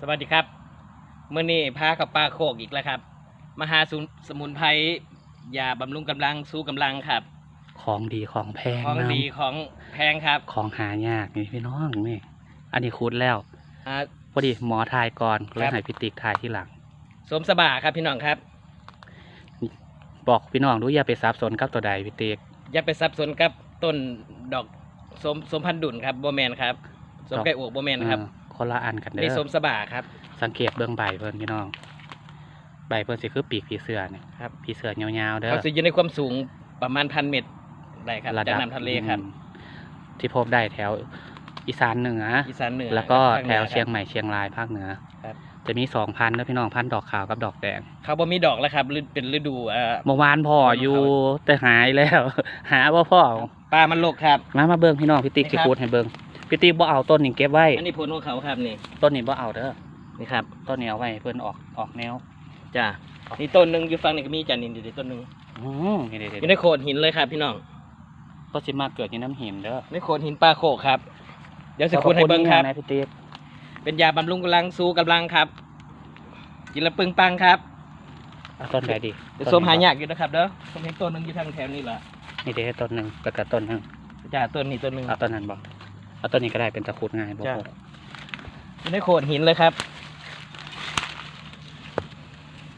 สวัสดีครับเมื่อนี้พากับปลาโคกอีกแล้วครับมาหาสูสมุนไพรยาบำรุงกำลังสู้กำลังครับ ของดีของแพงของนำดีของแพงครับ ของหายากนี่พี่น้องนี่อันนี้คูดแล้วอ่าพอดีหมอทายก่อนเลยครับให้พี่ติ๊กทายที่หลัง สมสบาครับพี่น้องครับ บอกพี่น้องดูอย่าไปซับสนกับตัวใดพี่ติ๊กอย่าไปสับสนกับต้นดอกสมสมพันธุ์ดุลครับโบแมนครับสมไก่อกโบแมนครับเออ คนละอันกันเด้นี่อสมสบาครับ สังเกตเบื้องใบเพิ่นพี่น้อง ใบเพิ่นสิคือปีกผีเสือเนี่ยครับ ผีเสือยาวๆเด้อ เขาจะอยู่ในความสูงประมาณพันเมตรได้ครับระจากดับน้ำทะเลครับ อืมที่พบได้แถวอีสานเหนืออีสานเหนือแล้วก็ภาคหแถนือวครับเชียงใหม่เชียงรายภาคเหนือครับ จะมีสองพันแล้วพี่น้องพันดอกขาวกับดอกแดงเขาบ่มีดอกแล้วครับฤเป็นฤดูเอ่อ เมื่อวานพ่ออยู่ แต่หายแล้ว หาว่าพ่อ ปลามันโลกครับ มามาเบิ่งพี่น้องพี่ติ๊กนี่สิครับ พูดให้เบิ่ง พี่ติ๊กบ่เอาต้นนี้เก็บไว้อันนี้ผลของเขาครับนี่ต้นนี้บ่เอาเด้อนี่ครับต้นนี้เอาไว้ให้เพิ่นออกออกแนวจ้านี่ต้นหนึ่งอยู่ฝั่งนี้ก็มีจ้านี่นี่ต้นหนึ่งอืมนี่อเด็ยู่ดในโขดหินเลยครับพี่น้องๆก็สิมาเกิดที่น้ำหินเด้อในโขดหินปลาโขกครับ เดี๋ยวสิคุณให้เบิ้งครับนะพี่ติ๊กเป็นยาบำรุงกำลังสู้กำลังครับ กินและปึงปังครับเอาต้นใดดีเดี๋ยวส้มหายากอยู่นะครับเด้อผมเห็นต้นหนึงอยู่ทางแถวนี้แหละนี่เด้ต้นหนึงแล้วก็ต้นหนึงจ้าต้นนี้ต้นหนึงเอาต้นนั้นบ่ เอาต้นนี้ก็ได้เป็นตะขุดง่ายบ่จ้ะพออยู่ในโขดหินเลยครับ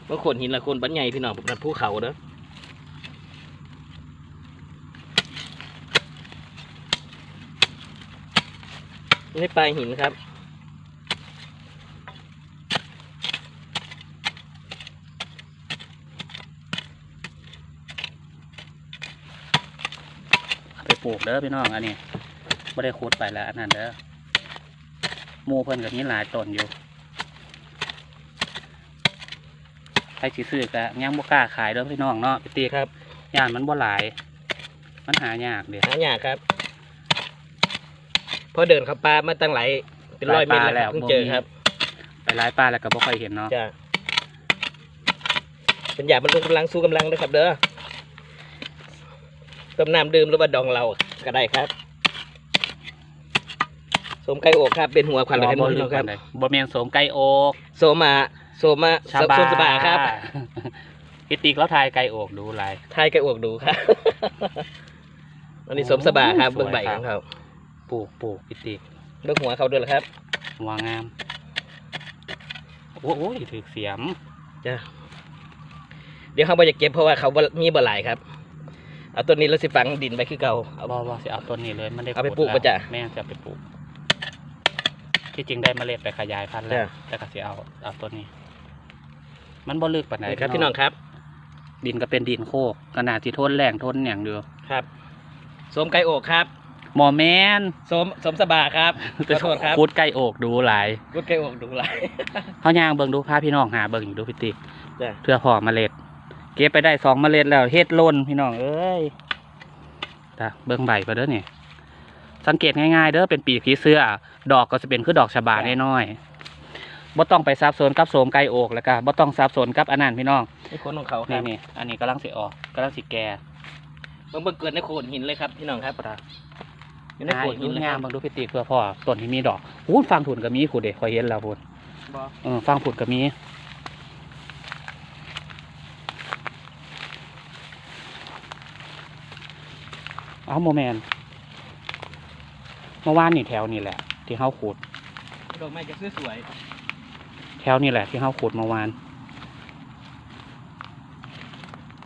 ว่าโขดหินละโคนบันใหญ่พี่น้องผมนันภูเขาเด้อนี่ปลายหินครับ เอาไปปลูกเด้อพี่น้องอันนี้ บ่ได้ขุดไปแล้วอันนั้นเด้อหมู่เพิ่นก็มีหลายต้นอยู่ใครสิซื้อก็ยังบ่กล้าขายเด้อพี่น้องเนาะพี่ติ๊กครับย่านมันบ่หลาย มันหายากเด้หายากครับเพราะเดินเข้าป่ามาตั้งหลายเป็นร้อยเมตรแล้วครับเพิ่งเจอครับ ไปหลายป้าแล้วก็บ่ค่อยเห็นเนาะจ้ะเป็นยาบำรุงกำลังสู้กำลังนะครับเด้อต้มน้ำดื่มหรือว่าดองเราก็ได้ครับ สมไก่อกครับ เป็นหัวควันบ่เลยบ่พี่ลึน้กองคปารับนใดบ่แม่นโสมไก่โอกโสมาโสมาโสโสมสบาครับพี่ติ๊กแล้วทายไก่โอกดูหลายทายไก่อกดูครับอันนี้สมสบาครับโอ้เบื้องใบสวยครัขบองเขาปลูกปลูกพี่ติ๊กเบื้องหัวเขาด้วยเหรอครับหัวงามโอ้โอ้ยถือเสียมจ้ะเดี๋ยวเขาบอจะเก็บเพราะว่าเขาบ่มีบ่หลายครับเอาต้นนี้แล้วสิฝังดินไปคือเก่าเอาบ่บ่สิเอาต้นนี้เลยมันได้เอาไปขุดปลูกแล้วปะจ๊ะแม่จะเอาไปปลูก ที่จริงได้เมล็ดไปขยายพันธุ์แล้ว จ้ะแต่ก็สิเอาเอาต้นนี้ มันบ่ลึกปานใดนี่ครับพี่น้องครับดินก็เป็นดินโคกขนาดที่ทนแรงทนหยังอยู่ครับสมไก่อกครับหมอแมนสมสมสบาครับขอโทษครับคุดไก่โอกดูหลายกุดไก่อกดูหลายเขาย่างเบิ่งดูพาพี่น้องหาเบิ่งอยู่ดูพี่ติ๊กจ้ะ เพื่อพอเมล็ด เก็บไปได้สองเมล็ดแล้วเฮ็ดล่นพี่น้องเอ้ยตาเบิ่งใบก็เด้อนี่ สังเกตง่ายๆเด้อเป็นปีกผีเสื้อ ดอกก็จะเป็นคือดอกชะบาน้อยๆบ่ต้องไปซับซ้อนกับโสมไก่โอกแล้วก็บ่ต้องซับซ้อนกับอันนั้นพี่น้องนี่คนของเขาคนี่รับนี่อันนี้กำลังสิออกกำลังสิแก่เบิ่งเบิ่งเกิดในโขดหินเลยครับพี่น้องครับอยู่ในหาโขอีดกหินเลยงาคมรับเบิ่งดูพี่ติ๊กเพื่อพ่อต้นที่มีดอกอู้ฟังผุนก็มีคุณเด้คอยเห็นแล้วพุ่นบ่เออฟังผุดก็มี เอาโมแมน เมื่อวานนี่แถวนี่แหละ ที่เฮาขูดดอกไม้จะสวยแถวนี่แหละ ที่เฮาขูดเมื่อวาน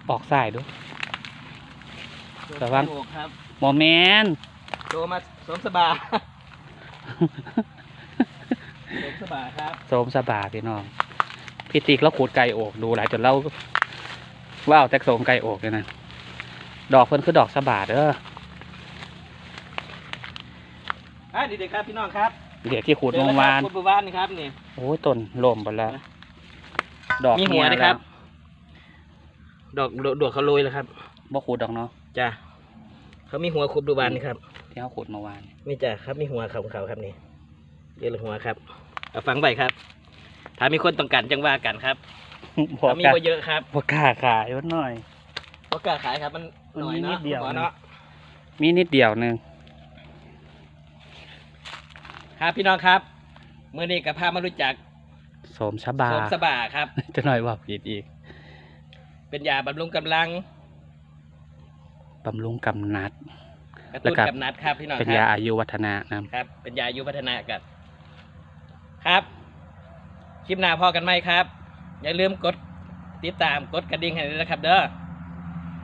ออกสายด้วย ๆแต่ว่าสมไก่อกครับโมแมนโตมาสมสบาสมสบาครับโสมสบาพี่น้องพี่ติ๊กแล้วขูดไก่โอกดูหลายจนเล่าว้าวแต่โสมไก่โอกเลยนะดอกเพิ่นคือดอกสบาเด้อ อะดีๆครับพี่น้องครับเดี๋ยวที่ขูดเจอเมื่แล้อวานครับคุณบุวานนี่ครับนี่ โอ้ยต้นล่มไปแล้ว ดอกมีหัวเยนะครับแล้วดอกดอกดอกเขาโรยแล้วครับบ่ขูดดอกเนาะจ้ะเขามีหัวคุบดูบานนี่ครับที่เขาขูดเมื่อวาน นี่จ้ะครับมีหัวเขาของเขาครับนี่เยอะเลยหัวครับเอาฟังไปครับ ถ้ามีคนต้องการจังว่ากันครับบ่ถ้ามีกล้าก็เยอะครับบ่กล้าขายมันหน่อย เพราะกล้าขายครับมันหน่อยมันมีนิเนาะดเดียว หัเนาะ มีนิดเดียวหนึง ครับพี่น้องครับเมื่อนี้กับพามารู้จักโสมชบา โสมสบาครับ จะหน่อยว่าผิดอีก เป็นยาบำรุงกำลังบำรุงกำนัด กระแล้วตุ้นก็กำนัดครับพี่น้องเป็นคยารับอายุวัฒนะนะ ครับ เป็นยาอายุพัฒนากันครับคลิปหน้าพอกันไหมครับ อย่าลืมกดติดตามกดกระดิ่งให้ด้วยนะครับ เด้อ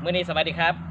มื้อนี้สวัสดีครับ